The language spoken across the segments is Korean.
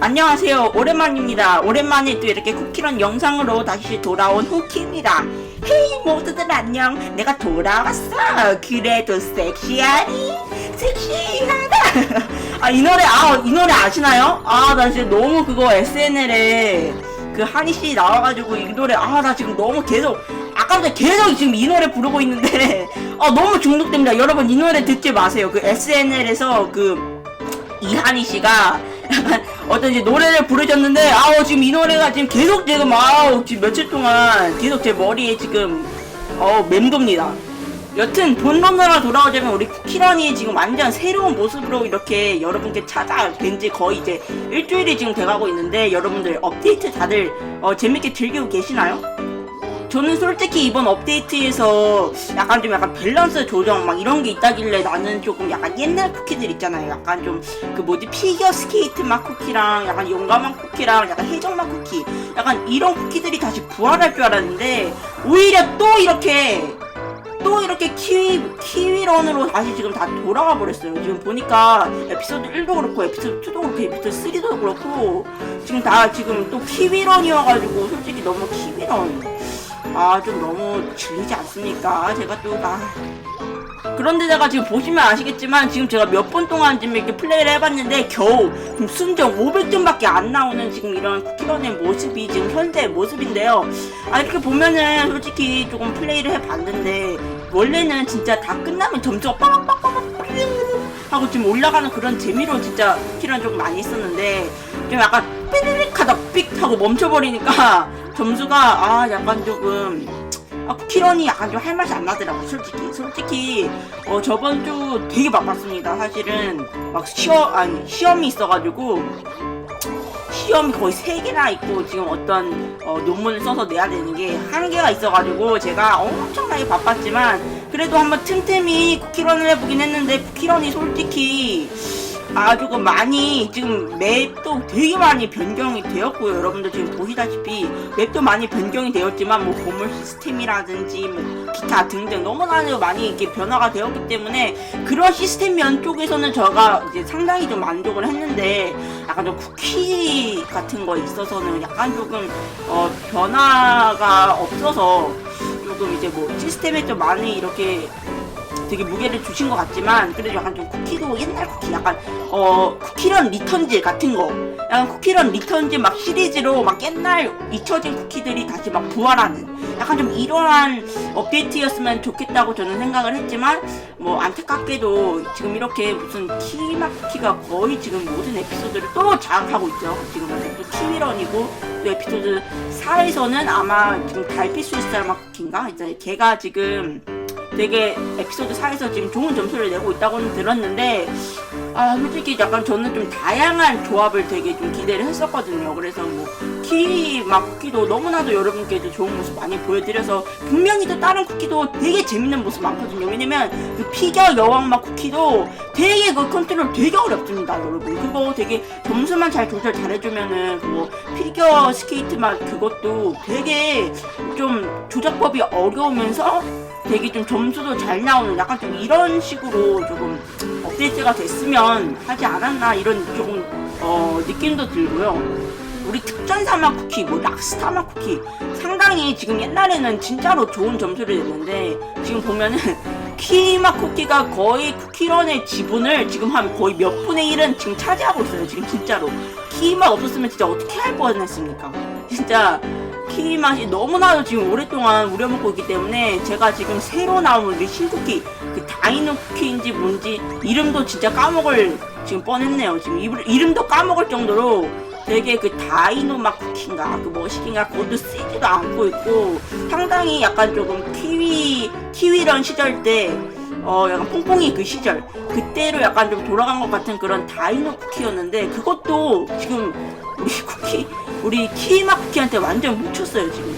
안녕하세요. 오랜만입니다. 오랜만에 또 이렇게 쿠키런 영상으로 다시 돌아온 후키입니다. 헤이 모두들 안녕. 내가 돌아왔어. 그래도 섹시하니? 섹시하다. 아 이 노래 아 이 노래 아시나요? 아나 진짜 너무 그거 SNL에 그 한희 씨 나와가지고 이 노래 아 나 지금 너무 계속 아까부터 계속 지금 이 노래 부르고 있는데 아 너무 중독됩니다. 여러분 이 노래 듣지 마세요. 그 SNL에서 그 이한희 씨가 어떤 이제 노래를 부르셨는데 아우 지금 이 노래가 지금 계속 지금 아우 지금 며칠 동안 계속 제 머리에 지금 어 맴돕니다. 여튼 본론으로 돌아오자면 우리 쿠키런이 지금 완전 새로운 모습으로 이렇게 여러분께 찾아뵌 지 거의 이제 일주일이 지금 돼가고 있는데 여러분들 업데이트 다들 어, 재밌게 즐기고 계시나요? 저는 솔직히 이번 업데이트에서 약간 좀 약간 밸런스 조정 막 이런 게 있다길래 나는 조금 약간 옛날 쿠키들 있잖아요. 약간 좀 그 뭐지 피겨 스케이트 맛 쿠키랑 약간 용감한 쿠키랑 약간 해적 맛 쿠키 약간 이런 쿠키들이 다시 부활할 줄 알았는데 오히려 또 이렇게 또 이렇게 키위 키위런으로 다시 지금 다 돌아가 버렸어요. 지금 보니까 에피소드 1도 그렇고 에피소드 2도 그렇고 에피소드 3도 그렇고 지금 다 지금 또 키위런이어가지고 솔직히 너무 키위런 아 좀 너무 질리지 않습니까? 제가 또 아. 그런데 제가 지금 보시면 아시겠지만 지금 제가 몇번 동안 지금 이렇게 플레이를 해봤는데 겨우 지금 순정 500점밖에 안 나오는 지금 이런 쿠키런의 모습이 지금 현재 모습인데요. 아 이렇게 보면은 솔직히 조금 플레이를 해봤는데 원래는 진짜 다 끝나면 점수가 빠락빠락 하고 지금 올라가는 그런 재미로 진짜 쿠키런 좀 많이 있었는데 좀 약간 삐리릭 하다 삑 하고 멈춰버리니까 점수가 아 약간 조금 아, 쿠키런이 좀할 맛이 안 나더라고 솔직히. 솔직히 어 저번 주 되게 바빴습니다 사실은. 막 시험 아니 시험이 있어가지고 시험이 거의 세 개나 있고 지금 어떤 어, 논문을 써서 내야 되는 게 한 개가 있어가지고 제가 엄청나게 바빴지만 그래도 한번 틈틈이 쿠키런을 해보긴 했는데 쿠키런이 솔직히 아 조금 많이 지금 맵도 되게 많이 변경이 되었고요. 여러분들 지금 보시다시피 맵도 많이 변경이 되었지만 뭐 보물 시스템이라든지 뭐 기타 등등 너무나도 많이 이렇게 변화가 되었기 때문에 그런 시스템 면 쪽에서는 제가 이제 상당히 좀 만족을 했는데 약간 좀 쿠키 같은 거 있어서는 약간 조금 어 변화가 없어서 조금 이제 뭐 시스템에 좀 많이 이렇게 되게 무게를 주신 것 같지만 그래도 약간 좀 쿠키도 옛날 쿠키 약간 어 쿠키런 리턴즈 같은 거. 약간 쿠키런 리턴즈 막 시리즈로 막 옛날 잊혀진 쿠키들이 다시 막 부활하는 약간 좀 이러한 업데이트였으면 좋겠다고 저는 생각을 했지만 뭐 안타깝게도 지금 이렇게 무슨 키마 쿠키가 거의 지금 모든 에피소드를 또 장악하고 있죠. 지금 또 키위런이고 또 에피소드 4에서는 아마 지금 달빛 쿠키인가? 이제 걔가 지금 되게 에피소드 4에서 지금 좋은 점수를 내고 있다고는 들었는데 아 솔직히 약간 저는 좀 다양한 조합을 되게 좀 기대를 했었거든요. 그래서 뭐 키위 막 쿠키도 너무나도 여러분께도 좋은 모습 많이 보여드려서 분명히 또 다른 쿠키도 되게 재밌는 모습 많거든요. 왜냐면 그 피겨 여왕 맛 쿠키도 되게 그 컨트롤 되게 어렵습니다 여러분. 그거 되게 점수만 잘 조절 잘해주면은 그거 피겨 스케이트 맛 그것도 되게 좀 조작법이 어려우면서 되게 좀 점수도 잘 나오는 약간 좀 이런 식으로 조금 업데이트가 됐으면 하지 않았나 이런 조금 어, 느낌도 들고요. 우리 특전사막 쿠키, 뭐 락스타막 쿠키 상당히 지금 옛날에는 진짜로 좋은 점수를 냈는데 지금 보면은 키막 쿠키가 거의 쿠키런의 지분을 지금 한 거의 몇 분의 1은 지금 차지하고 있어요. 지금 진짜로 키막 없었으면 진짜 어떻게 할 뻔했습니까? 진짜 키위 맛이 너무나도 지금 오랫동안 우려먹고 있기 때문에 제가 지금 새로 나온 우리 신쿠키 그 다이노 쿠키인지 뭔지 이름도 진짜 까먹을 지금 뻔했네요. 지금 이름, 이름도 까먹을 정도로 되게 그 다이노 맛 쿠키인가 그 뭐시긴가 그것도 쓰지도 않고 있고 상당히 약간 조금 키위 키위런 시절 때 어 약간 퐁퐁이 그 시절 그때로 약간 좀 돌아간 것 같은 그런 다이노 쿠키였는데 그것도 지금 우리 쿠키 우리 키마 쿠키한테 완전 묻혔어요 지금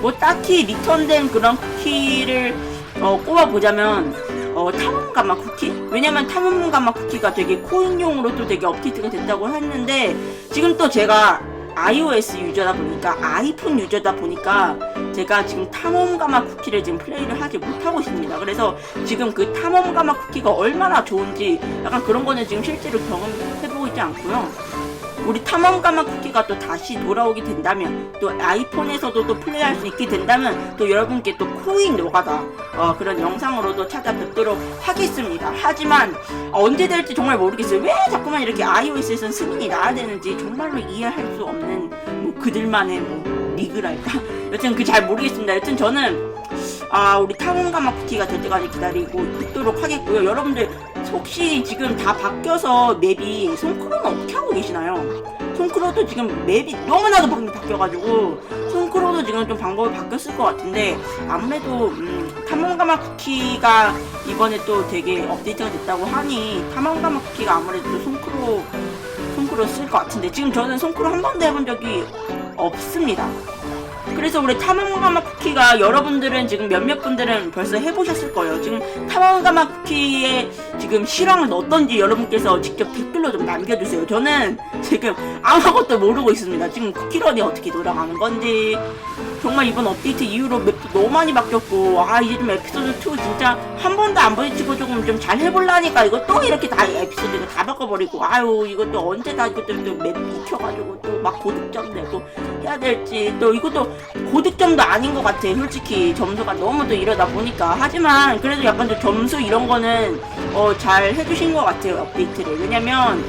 뭐 딱히 리턴된 그런 쿠키를 어, 꼽아보자면 어, 탐험가마 쿠키? 왜냐면 탐험가마 쿠키가 되게 코인용으로 또 되게 업데이트가 됐다고 했는데 지금 또 제가 iOS 유저다 보니까 아이폰 유저다 보니까 제가 지금 탐험가마 쿠키를 지금 플레이를 하지 못하고 있습니다. 그래서 지금 그 탐험가마 쿠키가 얼마나 좋은지 약간 그런 거는 지금 실제로 경험해보고 있지 않고요. 우리 탐험가마 쿠키가 또 다시 돌아오게 된다면 또 아이폰에서도 또 플레이할 수 있게 된다면 또 여러분께 또 코인 노가다 어, 그런 영상으로도 찾아뵙도록 하겠습니다. 하지만 어, 언제 될지 정말 모르겠어요. 왜 자꾸만 이렇게 iOS에선 승인이 나야 되는지 정말로 이해할 수 없는 뭐 그들만의 뭐 리그랄까? 여튼 그 잘 모르겠습니다. 여튼 저는 아 우리 탐험가 마 쿠키가 될 때까지 기다리고 있도록 하겠고요. 여러분들 혹시 지금 다 바뀌어서 맵이 손크로는 어떻게 하고 계시나요? 손크로도 지금 맵이 너무나도 많이 바뀌어가지고 손크로도 지금 좀 방법이 바뀌었을 것 같은데 아무래도 음, 탐험가마 쿠키가 이번에 또 되게 업데이트가 됐다고 하니 탐험가마 쿠키가 아무래도 손크로 손크로 쓸 것 같은데 지금 저는 손크로 한 번도 해본 적이 없습니다. 그래서 우리 탐험가마 쿠키가 여러분들은 지금 몇몇 분들은 벌써 해보셨을 거예요. 지금 탐험가마 쿠키의 지금 실황은 어떤지 여러분께서 직접 댓글로 좀 남겨주세요. 저는 지금 아무것도 모르고 있습니다. 지금 쿠키런이 어떻게 돌아가는 건지 정말 이번 업데이트 이후로 맵도 너무 많이 바뀌었고 아 이제 좀 에피소드 2 진짜 한 번도 안 부딪히고 조금 좀 잘 해보려니까 이거 또 이렇게 다 에피소드가 다 바꿔버리고 아유 이것도 언제 다 이것도 또맵 익혀가지고 또 막 고득점 내고 해야 될지 또 이것도 고득점도 아닌 것 같아. 솔직히 점수가 너무 또 이러다 보니까. 하지만 그래도 약간 좀 점수 이런 거는 어, 잘 해주신 것 같아요 업데이트를. 왜냐면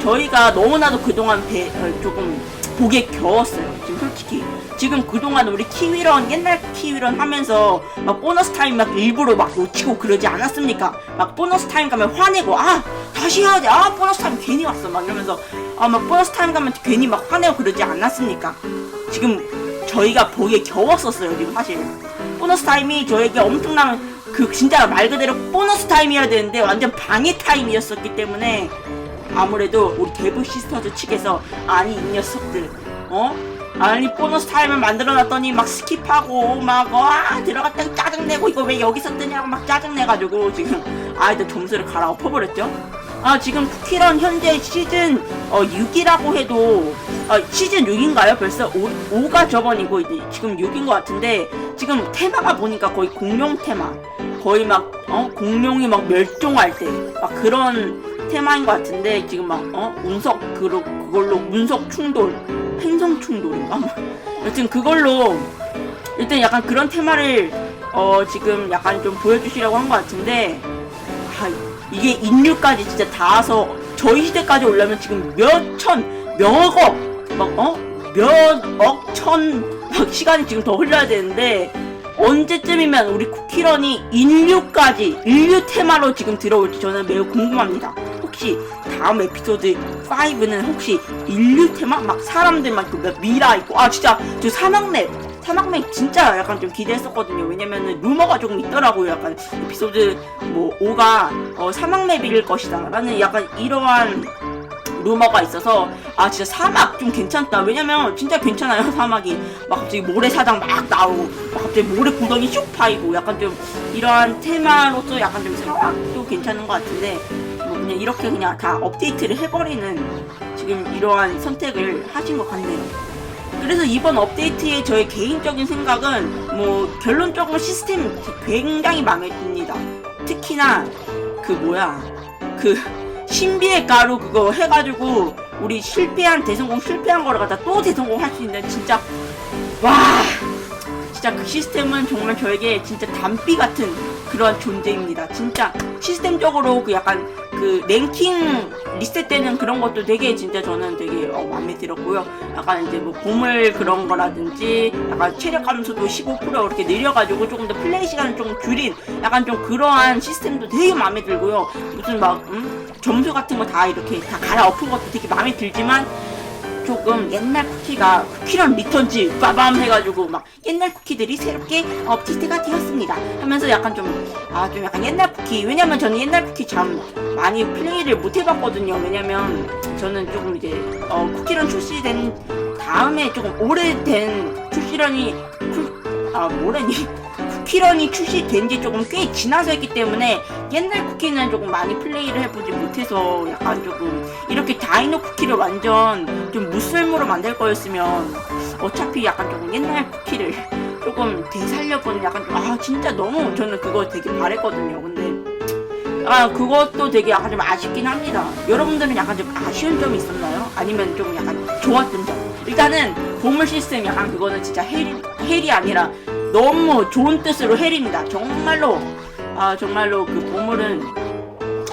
저희가 너무나도 그동안 배, 어, 조금 보기에 겨웠어요. 지금 솔직히. 지금 그동안 우리 키위런 옛날 키위런 하면서 막 보너스 타임 막 일부러 막 놓치고 그러지 않았습니까? 막 보너스 타임 가면 화내고 아 다시 해야지 아 보너스 타임 괜히 왔어. 막 이러면서 아 막 보너스 타임 가면 괜히 막 화내고 그러지 않았습니까? 지금 저희가 보기에 겨웠었어요 지금 사실. 보너스 타임이 저에게 엄청난 그 진짜 말 그대로 보너스 타임이어야 되는데 완전 방해 타임이었었기 때문에 아무래도 우리 데브 시스터즈 측에서 아니 이 녀석들 어? 아니 보너스 타임을 만들어놨더니 막 스킵하고 막와 들어갔다가 짜증내고 이거 왜 여기서 뜨냐고 막 짜증내가지고 지금 아이들 점수를 갈아 엎어버렸죠 아 지금 쿠키런 현재 시즌 어 6이라고 해도 아 시즌 6인가요? 벌써 5, 가 저번이고 이제 지금 6인 것 같은데 지금 테마가 보니까 거의 공룡 테마 거의 막 어 공룡이 막 멸종할 때 막 그런 테마인 것 같은데 지금 막 어 운석 그로 그걸로 운석 충돌 행성 충돌인가 뭐. 여튼 그걸로 일단 약간 그런 테마를 어 지금 약간 좀 보여주시려고 한 것 같은데 아 이게 인류까지 진짜 닿아서 저희 시대까지 오려면 지금 몇천 몇억 막 어 몇억천 시간이 지금 더 흘러야 되는데 언제쯤이면 우리 쿠키런이 인류까지 인류 테마로 지금 들어올지 저는 매우 궁금합니다. 혹시 다음 에피소드 5는 혹시 인류 테마 막 사람들 막 있고 막 미라 있고 아 진짜 저 사막맵 사막맵 진짜 약간 좀 기대했었거든요. 왜냐면은 루머가 조금 있더라고요. 약간 에피소드 뭐 5가 어, 사막맵일 것이다라는 약간 이러한 루머가 있어서 아 진짜 사막 좀 괜찮다. 왜냐면 진짜 괜찮아요 사막이. 막 갑자기 모래사장 막 나오고 막 갑자기 모래 구덩이 쭉 파이고 약간 좀 이러한 테마로서 약간 좀 사막도 괜찮은 것 같은데 뭐 그냥 이렇게 그냥 다 업데이트를 해버리는 지금 이러한 선택을 하신 것 같네요. 그래서 이번 업데이트의 저의 개인적인 생각은 뭐 결론적으로 시스템 굉장히 마음에 듭니다. 특히나 그 뭐야 그 신비의 가루 그거 해가지고 우리 실패한 대성공 실패한 거를 갖다 또 대성공 할 수 있는 진짜 와! 진짜 그 시스템은 정말 저에게 진짜 담비 같은 그런 존재입니다. 진짜 시스템적으로 그 약간 그 랭킹 리셋 되는 그런 것도 되게 진짜 저는 되게 어, 마음에 들었고요. 약간 이제 뭐 보물 그런 거라든지 약간 체력 감소도 15% 이렇게 느려가지고 조금 더 플레이 시간을 좀 줄인 약간 좀 그러한 시스템도 되게 마음에 들고요. 무슨 막 음? 점수 같은 거 다 이렇게 다 갈아엎은 것도 되게 마음에 들지만 조금 옛날 쿠키가 쿠키런 리턴지 빠밤 해가지고 막 옛날 쿠키들이 새롭게 업데이트가 되었습니다 하면서 약간 좀 아 좀 약간 옛날 쿠키. 왜냐면 저는 옛날 쿠키 참 많이 플레이를 못 해봤거든요. 왜냐면 저는 조금 이제 어, 쿠키런 출시된 다음에 조금 오래된 출시런이 출, 아 뭐래니 쿠키런이 출시된 지 조금 꽤 지나서 했기 때문에 옛날 쿠키는 조금 많이 플레이를 해보지 못해서 약간 조금 이렇게 다이노 쿠키를 완전 좀 무슬무로 만들 거였으면 어차피 약간 조금 옛날 쿠키를 조금 되살려보는 약간 좀, 아 진짜 너무 저는 그거 되게 바랬거든요 근데 아 그것도 되게 약간 좀 아쉽긴 합니다. 여러분들은 약간 좀 아쉬운 점이 있었나요? 아니면 좀 약간 좋았던 점? 일단은 보물 시스템 약간 그거는 진짜 헬이, 헬이 아니라 너무 좋은 뜻으로 헬입니다. 정말로 아 정말로 그 보물은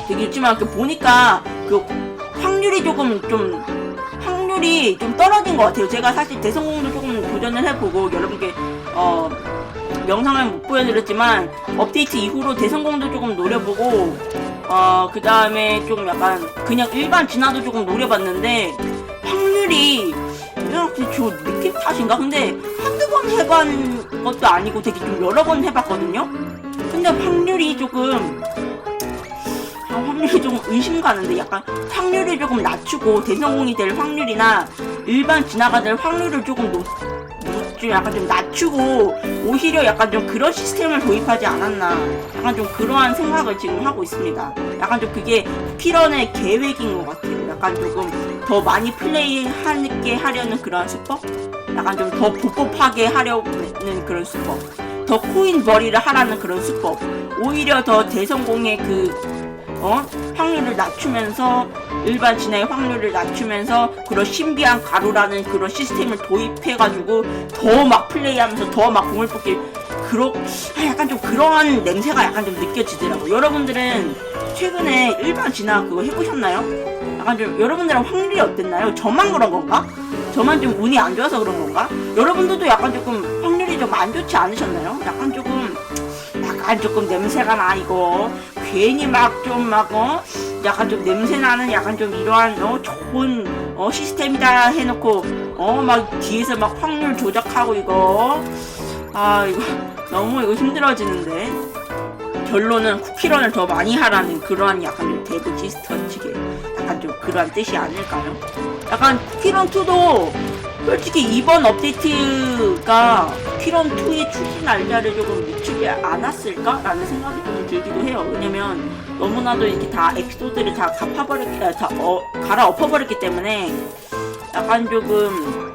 되게 있지만 그 보니까 그 확률이 조금 좀 확률이 좀 떨어진 것 같아요. 제가 사실 대성공도 조금 도전을 해보고 여러분께 어 영상을 못 보여드렸지만 업데이트 이후로 대성공도 조금 노려보고 어 그 다음에 좀 약간 그냥 일반 진화도 조금 노려봤는데 확률이 이렇게 저 느낌 탓인가? 근데 번 해본 것도 아니고 되게 좀 여러 번 해봤거든요? 근데 확률이 조금 아, 확률이 조금 의심 가는데 약간 확률을 조금 낮추고 대성공이 될 확률이나 일반 진화가 될 확률을 조금 높, 높- 좀 약간 좀 낮추고 오히려 약간 좀 그런 시스템을 도입하지 않았나 약간 좀 그러한 생각을 지금 하고 있습니다. 약간 좀 그게 키런의 계획인 것 같아요. 약간 조금 더 많이 플레이하게 하려는 그런 수법? 약간 좀 더 복잡하게 하려는 그런 수법. 더 코인 벌이를 하라는 그런 수법. 오히려 더 대성공의 그 어? 확률을 낮추면서 일반 진화의 확률을 낮추면서 그런 신비한 가루라는 그런 시스템을 도입해가지고 더 막 플레이하면서 더 막 공을 뽑기 아, 약간 좀 그러한 냄새가 약간 좀 느껴지더라고. 여러분들은 최근에 일반 진화 그거 해보셨나요? 약간 좀 여러분들은 확률이 어땠나요? 저만 그런 건가? 저만 좀 운이 안 좋아서 그런 건가? 여러분들도 약간 조금 확률이 좀 안 좋지 않으셨나요? 약간 조금 약간 조금 냄새가 나 이거. 괜히 막좀막 어? 약간 좀 냄새 나는 약간 좀 이러한 어? 좋은 어? 시스템이다 해놓고 어? 막 뒤에서 막 확률 조작하고 이거. 아 이거 너무 이거 힘들어지는데. 결론은 쿠키런을 더 많이 하라는 그러한 약간 좀 대부 지스터 측의 좀 그러한 뜻이 아닐까요? 약간 쿠키런 2도 솔직히 이번 업데이트가 쿠키런 2의 출시 날짜를 조금 늦추지 않았을까 라는 생각이 좀 들기도 해요. 왜냐면 너무나도 이렇게 다 에피소드를 다 갚아버렸기, 아, 다 어, 갈아 엎어버렸기 때문에 약간 조금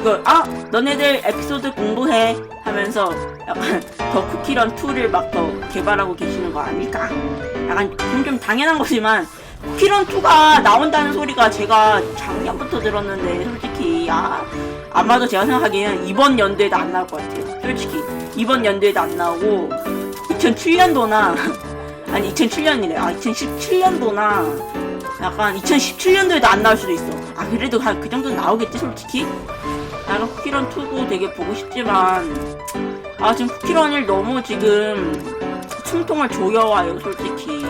이거 아 너네들 에피소드 공부해 하면서 약간 더 쿠키런 2를 막 더 개발하고 계시는 거 아닐까? 약간 좀, 좀 당연한 거지만 쿠키런 2가 나온다는 소리가 제가 작년부터 들었는데 솔직히 아 아마도 제가 생각하기에는 이번 연도에도 안 나올 것 같아요. 솔직히 이번 연도에도 안 나오고 2007년도나 아니 2007년이래. 아 2017년도나 약간 2017년도에도 안 나올 수도 있어. 아 그래도 한 그 정도 나오겠지 솔직히. 약간 쿠키런 2도 되게 보고 싶지만 아 지금 쿠키런을 너무 지금 숨통을 조여와요 솔직히.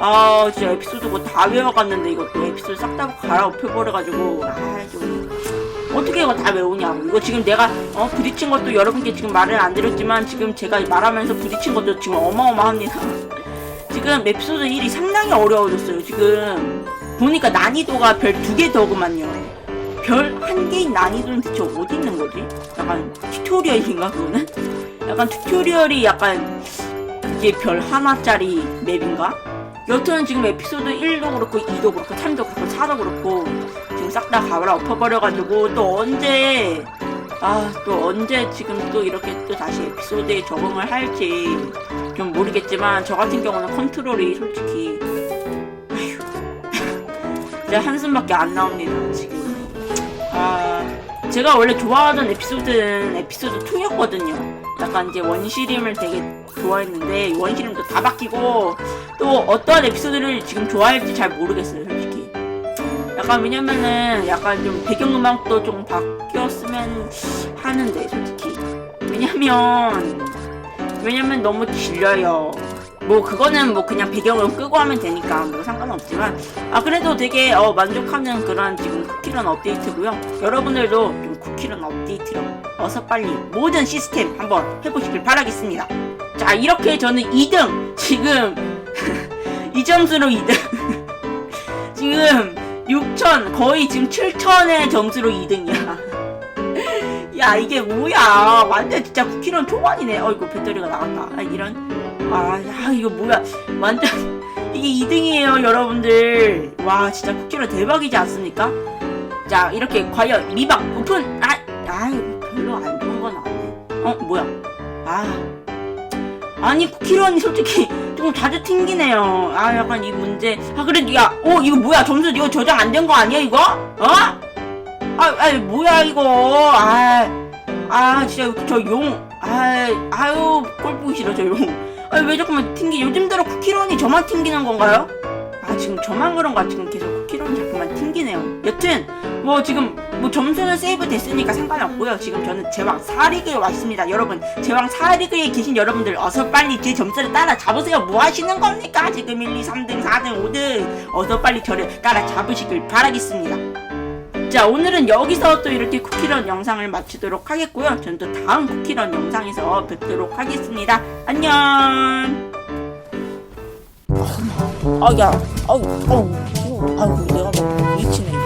아 진짜 에피소드 뭐다 외워갔는데 이것도 에피소드 싹 다 갈아엎혀버려가지고 아 좀 어떻게 이거 다 외우냐고 이거 지금 내가 어 부딪힌 것도 여러분께 지금 말을 안 드렸지만 지금 제가 말하면서 부딪힌 것도 지금 어마어마합니다 지금 에피소드 1이 상당히 어려워졌어요 지금 보니까 난이도가 별 두 개 더구만요 별 한 개인 난이도는 대체 어디 있는 거지? 약간 튜토리얼인가 그거는? 약간 튜토리얼이 약간 그게 별 하나짜리 맵인가? 여튼 지금 에피소드 1도 그렇고 2도 그렇고 3도 그렇고 4도 그렇고 지금 싹 다 가버려 엎어버려가지고 또 언제 아 또 언제 지금 또 이렇게 또 다시 에피소드에 적응을 할지 좀 모르겠지만 저 같은 경우는 컨트롤이 솔직히 아휴. 진짜 한숨밖에 안 나옵니다 지금. 아 제가 원래 좋아하던 에피소드는 에피소드 2였거든요. 약간 이제 원시림을 되게 좋아했는데 원시림도 다 바뀌고 또 어떠한 에피소드를 지금 좋아할지 잘 모르겠어요 솔직히. 약간 왜냐면은 약간 좀 배경음악도 좀 바뀌었으면 하는데 솔직히. 왜냐면 왜냐면 너무 질려요. 뭐 그거는 뭐 그냥 배경을 끄고 하면 되니까 뭐 상관없지만. 아 그래도 되게 어 만족하는 그런 지금 쿠키런 업데이트고요. 여러분들도 좀 쿠키런 업데이트로 어서 빨리 모든 시스템 한번 해보시길 바라겠습니다. 자 이렇게 저는 2등 지금 이 점수로 2등. 지금 6천 거의 지금 7천의 점수로 2등이야. 야 이게 뭐야? 완전 진짜 쿠키런 초반이네. 어이구 배터리가 나갔다. 아 이런. 아 야 이거 뭐야? 완전 이게 2등이에요 여러분들. 와 진짜 쿠키런 대박이지 않습니까? 자 이렇게 과연 미박 오픈. 아, 아 별로 안 좋은 건 아니네. 어 뭐야? 아 아니 쿠키런이 솔직히 조금 자주 튕기네요. 아 약간 이 문제. 아 그래 야, 어 이거 뭐야 점수 이거 저장 안 된 거 아니야 이거? 어? 아, 아 뭐야 이거? 아, 아 진짜 저 용. 아, 아유 꼴 보기 싫어 저 용. 아왜 자꾸만 튕기? 요즘 들어 쿠키런이 저만 튕기는 건가요? 아 지금 저만 그런가 지금 계속 쿠키런이 자꾸만 튕기네요. 여튼 뭐 지금 뭐 점수는 세이브 됐으니까 상관없고요. 지금 저는 제왕 4리그에 왔습니다. 여러분 제왕 4리그에 계신 여러분들 어서 빨리 제 점수를 따라 잡으세요. 뭐 하시는 겁니까? 지금 1, 2, 3등, 4등, 5등 어서 빨리 저를 따라 잡으시길 바라겠습니다. 자 오늘은 여기서 또 이렇게 쿠키런 영상을 마치도록 하겠고요. 저는 또 다음 쿠키런 영상에서 뵙도록 하겠습니다. 안녕. 아야, 아우, 아우, 아우, 내가 막 미치네.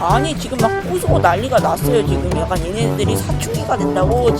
아니 지금 막 부수고 난리가 났어요 지금 약간 얘네들이 사춘기가 된다고 지금.